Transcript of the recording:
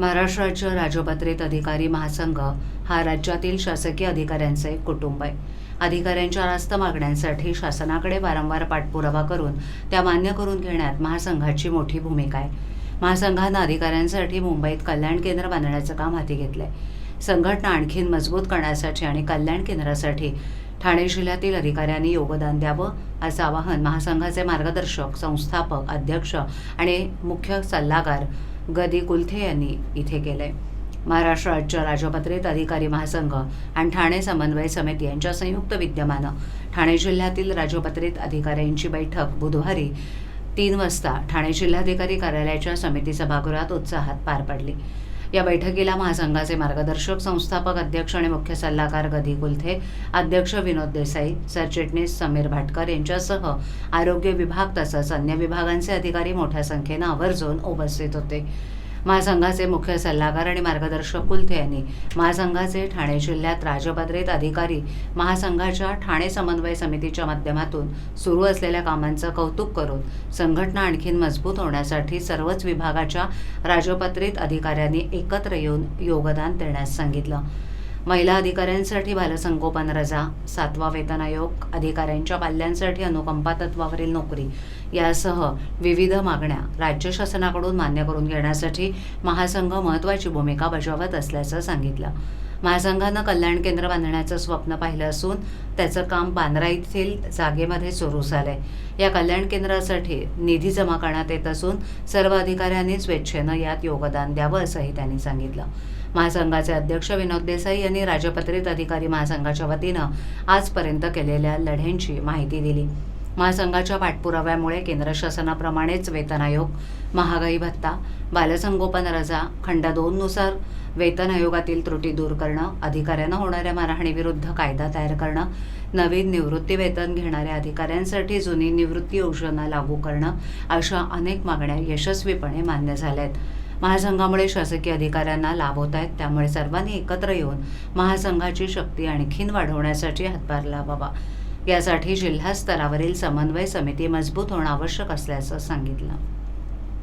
महाराष्ट्र राज्य राजपत्रित अधिकारी महासंघ हा राज्यातील शासकीय अधिकाऱ्यांचे एक कुटुंब आहे. अधिकाऱ्यांच्या रास्त मागण्यांसाठी शासनाकडे वारंवार पाठपुरावा करून त्या मान्य करून घेण्यात महासंघाची मोठी भूमिका आहे. महासंघानं अधिकाऱ्यांसाठी मुंबईत कल्याण केंद्र बांधण्याचं काम हाती घेतलंय. संघटना आणखीन मजबूत करण्यासाठी आणि कल्याण केंद्रासाठी ठाणे जिल्ह्यातील अधिकाऱ्यांनी योगदान द्यावं असं आवाहन महासंघाचे मार्गदर्शक संस्थापक अध्यक्ष आणि मुख्य सल्लागार गदी कुलथे यांनी इथे केलंय. महाराष्ट्र राज्य राजपत्रित अधिकारी महासंघ आणि ठाणे समन्वय समिती यांच्या संयुक्त विद्यमानं ठाणे जिल्ह्यातील राजपत्रित अधिकाऱ्यांची बैठक बुधवारी तीन वाजता ठाणे जिल्हाधिकारी कार्यालयाच्या समिती सभागृहात उत्साहात पार पडली. या बैठकीला महासंघाचे मार्गदर्शक संस्थापक अध्यक्ष आणि मुख्य सल्लागार गदी कुलथे अध्यक्ष विनोद देसाई सरचिटणीस समीर भाटकर यांच्यासह आरोग्य विभाग तसंच अन्य विभागांचे अधिकारी मोठ्या संख्येनं आवर्जून उपस्थित होते. महासंघाचे मुख्य सल्लागार आणि मार्गदर्शक कुलथे यांनी महासंघाचे ठाणे जिल्ह्यात राजपत्रित अधिकारी महासंघाच्या ठाणे समन्वय समितीच्या माध्यमातून सुरू असलेल्या कामांचं कौतुक करून संघटना आणखीन मजबूत होण्यासाठी सर्वच विभागाच्या राजपत्रित अधिकाऱ्यांनी एकत्र येऊन योगदान देण्यास सांगितलं. महिला अधिकाऱ्यांसाठी बालसंगोपन रजा सातवा वेतन आयोग अधिकाऱ्यांच्या पाल्यांसाठी अनुकंपा तत्वावरील नोकरी यासह विविध मागण्या राज्य शासनाकडून मान्य करून घेण्यासाठी महासंघ महत्त्वाची भूमिका बजावत असल्याचं सांगितलं. महासंघानं कल्याण केंद्र बांधण्याचं स्वप्न पाहिलं असून त्याचं काम बांद्रा येथील जागेमध्ये सुरू झालंय. या कल्याण केंद्रासाठी निधी जमा करण्यात येत असून सर्व अधिकाऱ्यांनी स्वेच्छेनं यात योगदान द्यावं असंही त्यांनी सांगितलं. महासंघाचे अध्यक्ष विनोद देसाई यांनी राजपत्रित अधिकारी महासंघाच्या वतीनं आजपर्यंत केलेल्या लढ्यांची माहिती दिली. महासंघाच्या पाठपुराव्यामुळे केंद्र शासनाप्रमाणेच वेतन आयोग महागाई भत्ता बालसंगोपन रजा खंड दोननुसार वेतन आयोगातील त्रुटी दूर करणं अधिकाऱ्यांना होणाऱ्या मारहाणीविरुद्ध कायदा तयार करणं नवीन निवृत्ती वेतन घेणाऱ्या अधिकाऱ्यांसाठी जुनी निवृत्ती योजना लागू करणं अशा अनेक मागण्या यशस्वीपणे मान्य झाल्या आहेत महासंघामुळे शासकीय अधिकाऱ्यांना लाभ होत आहेत त्यामुळे सर्वांनी एकत्र येऊन महासंघाची शक्ती आणखीन वाढवण्यासाठी हातभार लावावा. यासाठी जिल्हा स्तरावरील समन्वय समिती मजबूत होणं आवश्यक असल्याचं सांगितलं.